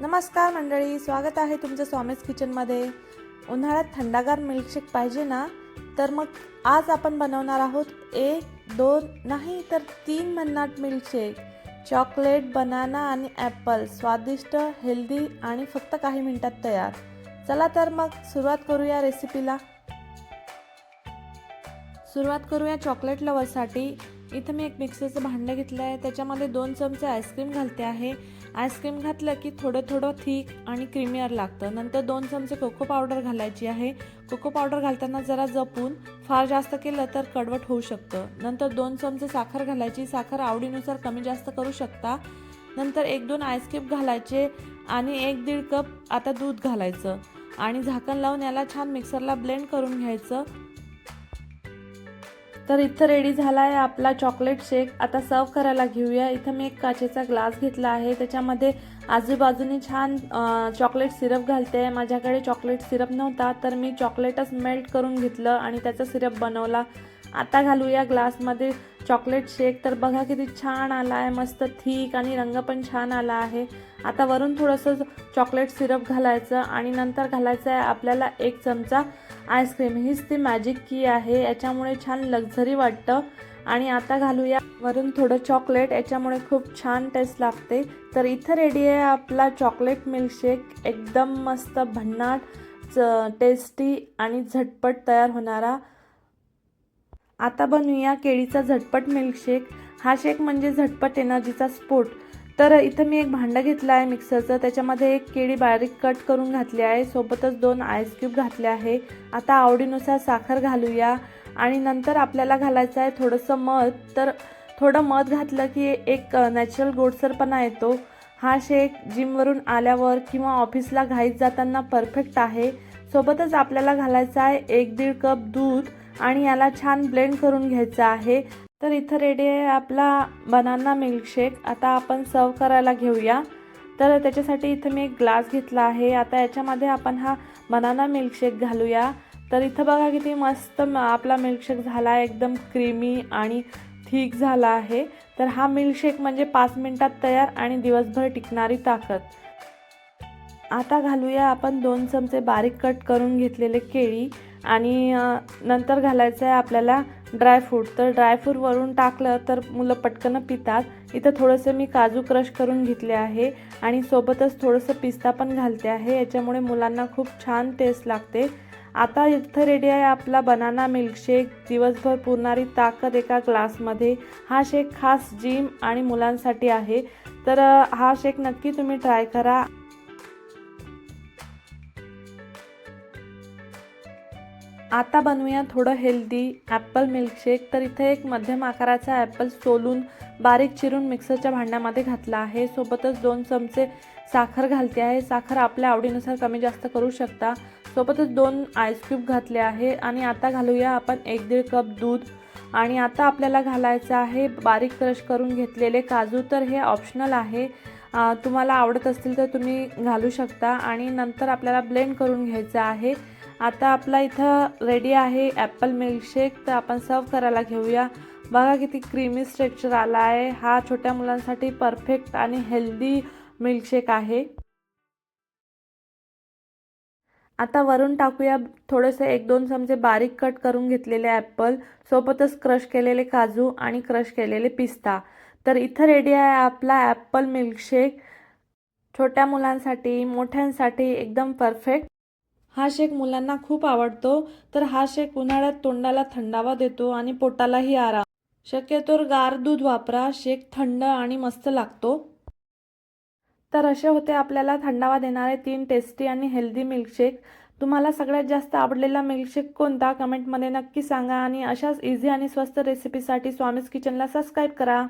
नमस्कार मंडळी स्वागत आहे तुमचं स्वामीज किचनमध्ये. उन्हाळ्यात थंडागार मिल्कशेक पाहिजे ना? तर मग आज आपण बनवणार आहोत एक दोन नाही तर तीन भन्नाट मिल्कशेक चॉकलेट बनाना आणि ॲपल स्वादिष्ट हेल्दी आणि फक्त काही मिनटात तयार. चला तर मग सुरुवात करूया रेसिपीला सुरुवात करूया चॉकलेट लवरसाठी इथं मी एक मिक्सरचं भांडं घेतलं आहे. त्याच्यामध्ये दोन चमचे आईस्क्रीम घालते आहे. आईस्क्रीम घातलं की थोडं थोडं थिक आणि क्रीमियर लागतं. नंतर दोन चमचे कोको पावडर घालायची आहे. कोको पावडर घालताना जरा जपून फार जास्त केलं तर कडवट होऊ शकतं. नंतर दोन चमचे साखर घालायची. साखर आवडीनुसार कमी जास्त करू शकता. नंतर एक दोन आईस्क्रीम घालायचे आणि एक दीड कप आता दूध घालायचं. आणि झाकण लावून याला छान मिक्सरला ब्लेंड करून घ्यायचं. तर इथं रेडी झाला आहे आपला चॉकलेट शेक आता सर्व करायला घेऊया. इथं मी एक काचेचा ग्लास घेतला आहे. त्याच्यामध्ये आजूबाजूने छान चॉकलेट सिरप घालते. आहे माझ्याकडे चॉकलेट सिरप नव्हता तर मी चॉकलेटच मेल्ट करून घेतलं आणि त्याचा सिरप बनवला. आता घालूया ग्लासमध्ये चॉकलेट शेक. तर बघा किती छान आला आहे मस्त थिक आणि रंग पण छान आला आहे. आता वरून थोडंसं चॉकलेट सिरप घालायचं आणि नंतर घालायचं आहे आपल्याला एक चमचा आईस्क्रीम. हीच ती मॅजिक की आहे याच्यामुळे छान लक्झरी वाटतं. आणि आता घालूया वरून थोडं चॉकलेट याच्यामुळे खूप छान टेस्ट लागते. तर इथं रेडी आहे आपला चॉकलेट मिल्कशेक एकदम मस्त भन्नाट च- टेस्टी आणि झटपट तयार होणारा आता बनवूया केळीचा झटपट मिल्कशेक हा शेक म्हणजे झटपट एनर्जीचा स्फोट. तर इथं मी एक भांडं घेतलं आहे मिक्सरचं त्याच्यामध्ये एक केळी बारीक कट करून घातली आहे. सोबतच दोन आईस क्यूब घातले आहे. आता आवडीनुसार साखर घालूया. आणि नंतर आपल्याला घालायचं आहे थोडंसं मध. तर थोडं मध घातलं की एक नॅचरल गोडसरपणा येतो. हा शेक जिमवरून आल्यावर किंवा ऑफिसला घाईत जाताना परफेक्ट आहे. सोबतच आपल्याला घालायचं आहे एक दीड कप दूध. आणि याला छान ब्लेंड करून घ्यायचं आहे. तर इथं रेडी आहे आपला बनाना मिल्कशेक आता आपण सर्व करायला घेऊया. तर त्याच्यासाठी इथं मी एक ग्लास घेतला आहे. आता याच्यामध्ये आपण हा बनाना मिल्कशेक घालूया. तर इथं बघा किती मस्त आपला मिल्कशेक झाला आहे एकदम क्रीमी आणि ठीक झाला आहे. तर हा मिल्कशेक म्हणजे पाच मिनटात तयार आणि दिवसभर टिकणारी ताकद. आता घालूया आपण दोन चमचे बारीक कट करून घेतलेले केळी. आणि नंतर घालायचं आहे आपल्याला ड्रायफ्रूट तर ड्रायफ्रूट वरून टाकलं तर मुलं पटकन पितात. इथं थोडंसं मी काजू क्रश करून घेतले आहे आणि सोबतच थोडंसं पिस्ता पण घालते आहे. याच्यामुळे मुलांना खूप छान टेस्ट लागते. आता इथं रेडी आहे आपला बनाना मिल्कशेक दिवसभर पुरणारी ताकद एका ग्लासमध्ये हा शेक खास जिम आणि मुलांसाठी आहे. तर हा शेक नक्की तुम्ही ट्राय करा. आता बनवूया थोडं हेल्दी ॲपल मिल्कशेक तर इथे एक मध्यम आकाराचा ॲपल सोलून बारीक चिरून मिक्सरच्या भांड्यामध्ये घातला आहे. सोबतच दोन चमचे साखर घालते आहे. साखर आपल्या आवडीनुसार कमी जास्त करू शकता. सोबतच दोन आईस क्यूब घातले आहे. आणि आता घालूया आपण एक दीड कप दूध. आणि आता आपल्याला घालायचं आहे बारीक क्रश करून घेतलेले काजू. तर हे ऑप्शनल आहे. तुम्हाला आवडत असतील तर तुम्ही घालू शकता. आणि नंतर आपल्याला ब्लेंड करून घ्यायचं आहे. आता आपला इथं रेडी आहे ॲपल मिल्कशेक तर आपण सर्व करायला घेऊया. बघा किती क्रीमी स्ट्रक्चर आला आहे. हा छोट्या मुलांसाठी परफेक्ट आणि हेल्दी मिल्कशेक आहे. आता वरून टाकूया थोडेसे एक दोन चमचे बारीक कट करून घेतलेले ॲपल सोबतच क्रश केलेले काजू आणि क्रश केलेले पिस्ता. तर इथं रेडी आहे आपला ॲपल मिल्कशेक छोट्या मुलांसाठी मोठ्यांसाठी एकदम परफेक्ट हा शेक मुलांना खूप आवडतो तर हा शेक उन्हाळ्यात तोंडाला थंडावा देतो आणि पोटालाही आराम. शक्यतो गार दूध वापरा शेक थंड आणि मस्त लागतो. तर असे होते आपल्याला थंडावा देणारे तीन टेस्टी आणि हेल्दी मिल्कशेक तुम्हाला सगळ्यात जास्त आवडलेला मिल्कशेक कोणता? कमेंटमध्ये नक्की सांगा आणि अशाच इझी आणि स्वस्त रेसिपीसाठी स्वामीज किचनला सबस्क्राईब करा.